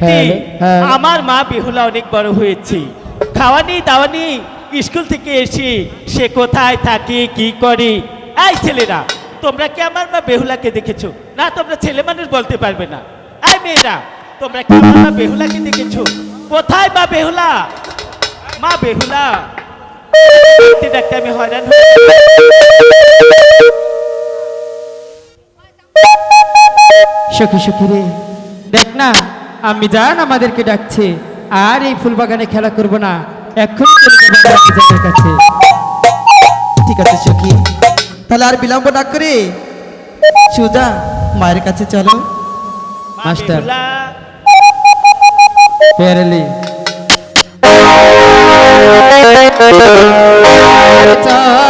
হ্যাঁ, হ্যাঁ। আমার মা বেহুলা অনেক বড় হয়েছে। খাওয়ানি দাওয়ানি স্কুল থেকে এসে সে কোথায় থাকে কি করে? এই ছেলেরা তোমরা কি আমার মা বেহুলাকে দেখেছ? না তোমরা ছেলে মানুষ বলতে পারবে না। এই মেয়েরা তোমরা কি আমার মা বেহুলাকে দেখেছ? কোথায় মা বেহুলা? মা বেহুলা। দেখতে দেখতে আমি হয়রান হয়ে সখী সখী রে। দেখ না। আমি জান আমাদেরকে ডাকছে। আর এই ফুল বাগানে খেলা করব না। এখন চলে যাব আমরা কাছে। ঠিক আছে সখী। তাহলে আর বিলম্ব না করে সুজা মায়ের কাছে চলো। মাস্টার। পেয়ারেলি। চলো।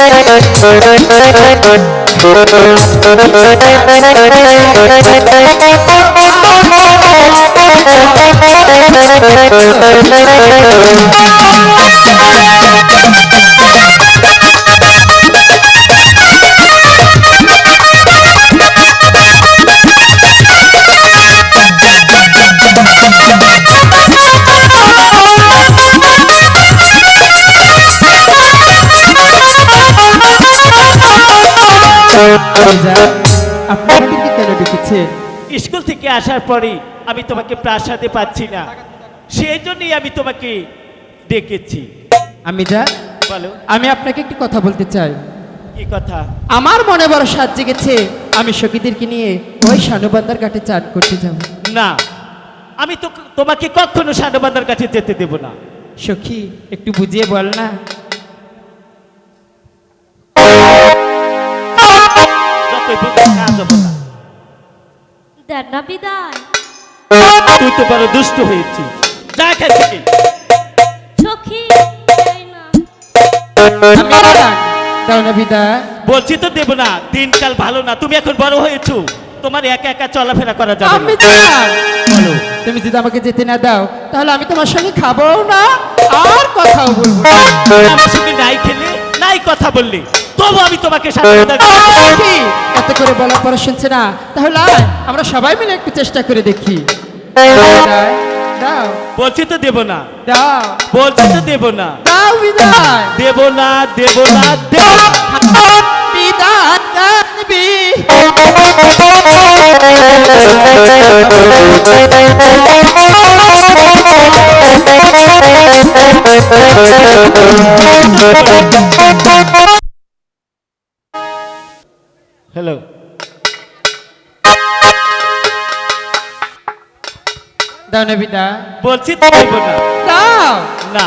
আম্মিজান, কেন ডেকেছেন স্কুল থেকে আসার পরে আমি তোমাকে প্রাসাদে পাচ্ছি না। সেই জন্যই আমি তোমাকে ডেকেছি। আমি যা বলো। আমি আপনাকে একটি কথা বলতে চাই। কি কথা? আমার মনে বড় সাজ জেগেছে আমি সখীদেরকে নিয়ে ওই শানুবান্দার ঘাটে চান করতে যাব। না আমি তো তোমাকে কখনো সান্ডবান্ধার কাছে যেতে দেব না। সখী একটু বুঝিয়ে বল না। দেন না বিদায় তুই তো বড় দুষ্ট হয়েছিস যা এখান থেকে সখী যাই না আমি না দাও না বিদায় বলছি তো দেব না দিনকাল ভালো না তুমি এখন বড় হয়েছো তোমার একা একা চলাফেরা করা যাবে আমি বলো তুমি যদি আমাকে যেতে না দাও তাহলে আমি তোমার সঙ্গে খাব না আর কথাও বলব আমার সঙ্গে নাই খেলে নাই কথা বললে তবু আমি তোমাকে এত করে বলার পরে শুনছে না। তাহলে আমরা সবাই মিলে একটু চেষ্টা করে দেখি। বলছি তো দেব না। বলছি তো দেব না। দেব না দেব না দেব না। বিদায় জানবি হ্যালো দাও না বিদায় বলছি তো দেব না। দাও। না।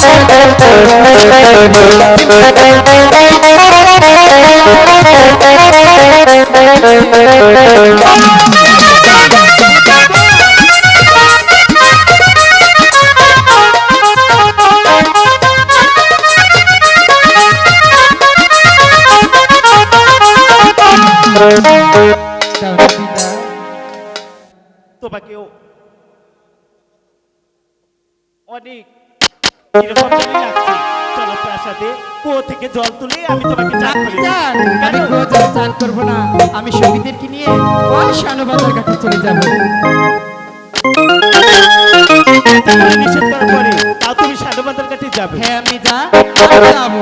তাহলে বিদায় তোমাকেও অনেক কীরকম জানি লাগছে চলো প্রাসাদে কুয়ো থেকে জল তুলে আমি তোমাকে চান করে। দিই। আমি কুয়ো জলে চান করব না। আমি সঙ্গীদেরকে নিয়ে ওই শানবাজার ঘাটে চলে যাব। নিষেধ করার পরে তাও তুমি সাধুবান্ধার কাছে যাবে। হ্যাঁ আমি যা যাব।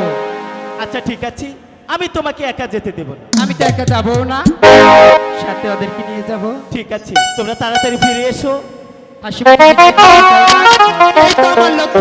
আচ্ছা ঠিক আছে। আমি তোমাকে একা যেতে দেব না। আমি তো একা যাব না। সাথে ওদেরকে নিয়ে যাব। ঠিক আছে তোমরা তাড়াতাড়ি ফিরে এসো। হাসি আমার লক্ষ্য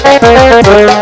Thank you.